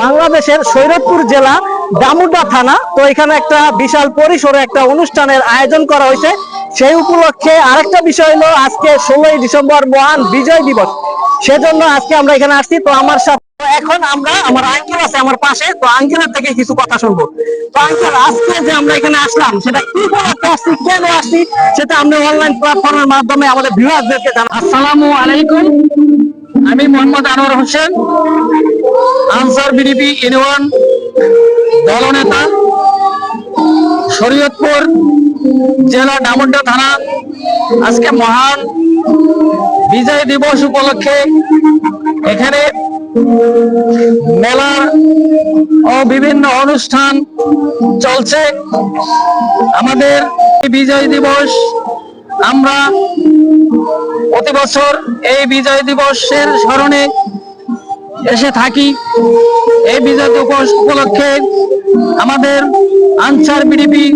বাংলাদেশের সৈরতপুর জেলা দামুডা থানা। তো এখানে একটা বিশাল পরিসরে একটা অনুষ্ঠানের আয়োজন করা হয়েছে। সেই উপলক্ষে আরেকটা বিষয় হলো আজকে ষোলোই ডিসেম্বর মহান বিজয় দিবস। সেজন্য আজকে আমরা এখানে আসছি। তো আমার সাথে এখন আমরা, আমার আঙ্কেল আছে আমার পাশে। তো আঙ্কেলের থেকে কিছু কথা শুনব। তো আঙ্কেল, আজকে যে আমরা এখানে আসলাম, সেটা কি উপলক্ষে আসছি, কেন আসছি, সেটা আমরা অনলাইন প্ল্যাটফর্মের মাধ্যমে আমাদের ভিউয়ারদেরকে জানাব আসসালামু আলাইকুম। আমি মোহাম্মদ আনোয়ার হোসেন। আনসার বিডিপি ইউনিয়ন দলনেতা? শরীয়তপুর জেলা ডামুড্ডা থানা। আজকে মহান বিজয় দিবস উপলক্ষে এখানে মেলা ও বিভিন্ন অনুষ্ঠান চলছে। আমাদের বিজয় দিবস, আমরা প্রতি বছর এই বিজয় দিবসের স্মরণে এসে থাকি, এই বিজয় দিবস উপলক্ষে আমাদের আনসার বিডিপি,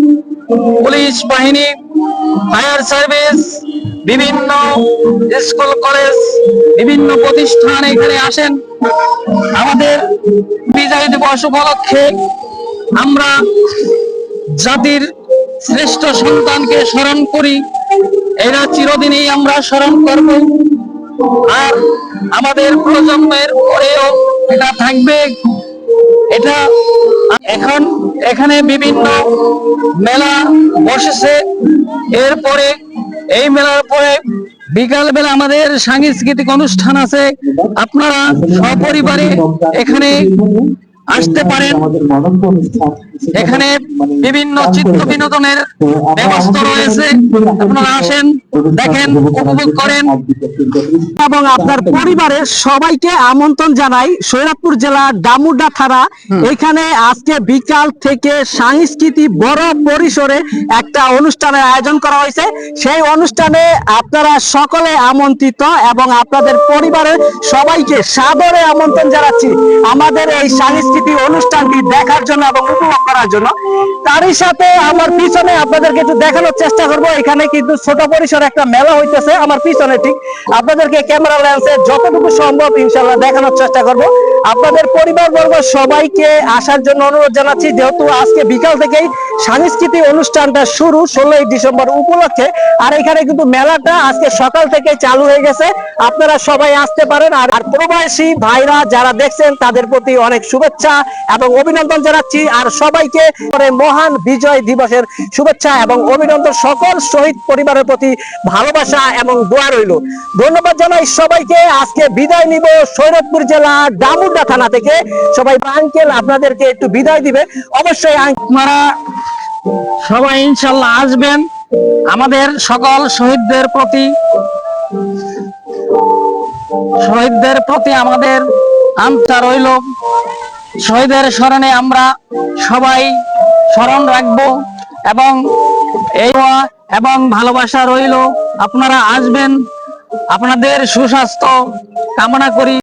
পুলিশ বাহিনী, ফায়ার সার্ভিস, বিভিন্ন স্কুল, কলেজ, বিভিন্ন প্রতিষ্ঠান এখানে আসেন। আমাদের বিজয় দিবস উপলক্ষে আমরা জাতির শ্রেষ্ঠ সন্তানকে স্মরণ করি। এরা চিরদিনই আমরা স্মরণ করব। আর আমাদের প্রজন্মের পরেও এটা থাকবে। এটা এখন এখানে বিভিন্ন মেলা বসেছে। এরপরে এই মেলার পরে বিকাল বেলা আমাদের সাংস্কৃতিক অনুষ্ঠান আছে। আপনারা সপরিবারে এখানে আসতে পারেন। এখানে বিভিন্ন চিত্র বিনোদনের ব্যবস্থা রয়েছে। আপনারা আসেন দেখেন উপভোগ করেন। এবং আপনার পরিবারের সবাইকে আমন্ত্রণ জানাই সৈরাতপুর জেলা ডামুডা থানা। এখানে আজকে বিকাল থেকে সাংস্কৃতিক বড় পরিসরে একটা অনুষ্ঠানের আয়োজন করা হয়েছে। সেই অনুষ্ঠানে আপনারা সকলে আমন্ত্রিত এবং আপনাদের পরিবারের সবাইকে সাদরে আমন্ত্রণ জানাচ্ছি। আমাদের এই সাংস্কৃতিক অনুষ্ঠানটি দেখার জন্য এবং উপভোগ করার জন্য। তারই সাথে আমার পিছনে আপনাদেরকে একটু দেখানোর চেষ্টা করব। এখানে কিন্তু ছোট পরিসরে একটা মেলা হইতেছে আমার পিছনে ঠিক। আপনাদেরকে ক্যামেরা লেন্সে যতটুকু সম্ভব ইনশাল্লাহ দেখানোর চেষ্টা করব। আপনাদের পরিবার বর্গ সবাইকে আসার জন্য অনুরোধ জানাচ্ছি, যেহেতু আজকে বিকাল থেকেই সাংস্কৃতিক অনুষ্ঠানটা শুরু ষোলোই ডিসেম্বর উপলক্ষে, আর এখানে কিন্তু মেলাটা আজকে সকাল থেকে চালু হয়ে গেছে। আপনারা সবাই আসতে পারেন, আর প্রবাসী ভাইরা যারা দেখছেন, তাদের প্রতি অনেক শুভেচ্ছা এবং অভিনন্দন জানাচ্ছি। আর সবাইকে করে মহান বিজয় দিবসের শুভেচ্ছা এবং অভিনন্দন। সকল শহীদ পরিবারের প্রতি ভালোবাসা এবং দোয়া রইল। ধন্যবাদ জানাই সবাইকে। আজকে বিদায় নিব সৈরতপুর জেলা ডামুডা থানা থেকে সবাই আঙ্কেল আপনাদেরকে একটু বিদায় দিবে। অবশ্যই আপনারা সবাই ইনশাল্লাহ আসবেন। আমাদের সকল শহীদদের প্রতি শহীদদের প্রতি আমাদের আমটা রইল। শহীদের স্মরণে আমরা সবাই স্মরণ রাখব এবং এই এবং ভালোবাসা রইল। আপনারা আসবেন। আপনাদের সুস্বাস্থ্য কামনা করি।